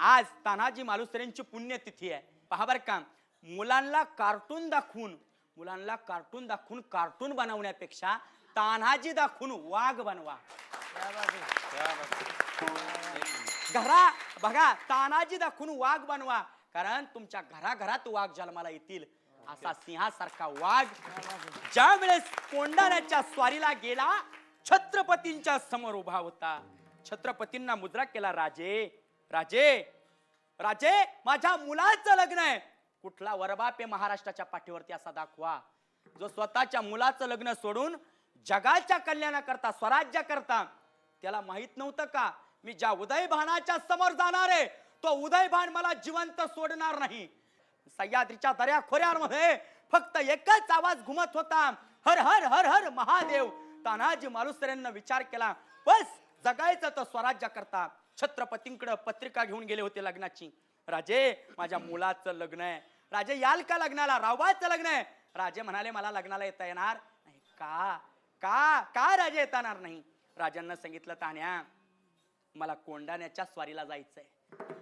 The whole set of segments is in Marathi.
आज तानाजी मालुसरेंची पुण्यतिथी आहे. पहा बरं का मुलांना कार्टून दाखवून मुलांना कार्टून दाखवून कार्टून बनवण्यापेक्षा तान्हाजी दाखवून वाघ बनवा. घरा बघा तानाजी दाखवून वाघ बनवा कारण तुमच्या घराघरात वाघ जन्माला येतील असा सिंहासारखा वाघ. ज्या वेळेस कोंडाण्याच्या स्वारीला गेला छत्रपतींच्या समोर उभा होता. छत्रपतींना मुद्रा केला राजे राजे राजे माझ्या मुलाचं लग्न आहे. कुठला वरबाप आहे महाराष्ट्राच्या पाठीवरती असा दाखवा. जो स्वतःच्या मुलाचं लग्न सोडून जगाच्या कल्याणाकरता स्वराज्याकरता त्याला माहीत नव्हतं का? मी ज्या उदयभानाच्या समोर जाणार आहे तो उदयभान मला जिवंत सोडणार नाही. सह्याद्रीच्या दर्या खोऱ्यांमध्ये फक्त एकच आवाज घुमत होता. हर हर हर हर महादेव तानाजी मालुसरेंना विचार केला बस जगायचं तर स्वराज्य करता. छत्रपतींकडे पत्रिका घेऊन गेले होते लग्नाची. राजे माझ्या मुलाचं लग्न आहे. राजे याल का लग्नाला? रावबाचं लग्न आहे. राजे म्हणाले मला लग्नाला येता येणार नाही. का? का? का राजे येता येणार नाही? राजांना सांगितलं तान्या मला कोंडाण्याच्या स्वारीला जायचंय.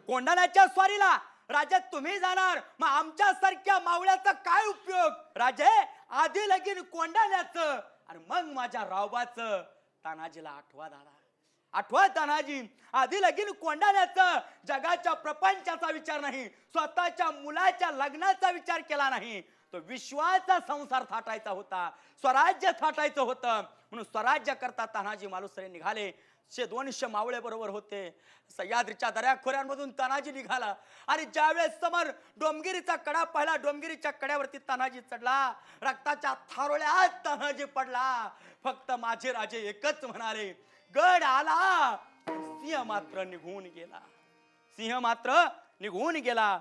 कोंडाण्याच्या स्वारीला? राजा तुम्ही जाणार. मग आमच्या सारख्या मावळ्याचा काय उपयोग? राजे आधी लगीन कोंडाण्याचं आणि मग माझ्या रावबाचं. तानाजीला आठवा दादा आठवा तानाजी आधी लगीन कोंडाण्याचा जगाच्या प्रपंचाचा विचार नाही स्वतःच्या मुलाच्या लग्नाचा विचार केला नाही. तो विश्वाचा संसार थाटायचा होता स्वराज्य थाटायचं होतं. म्हणून स्वराज्य करता तानाजी मालुसरे निघाले. शे दोनशे मावळे बरोबर होते. सह्याद्रीच्या दऱ्याखोऱ्यांमधून तानाजी निघाला. आणि ज्यावेळेस समोर डोमगिरीचा कडा पाहिला डोमगिरीच्या कड्यावरती तानाजी चढला. रक्ताच्या थारोळ्यात तानाजी पडला. फक्त माझे राजे एकच म्हणाले गड आला. सिंह मात्र निघून गेला. सिंह मात्र निघून गेला.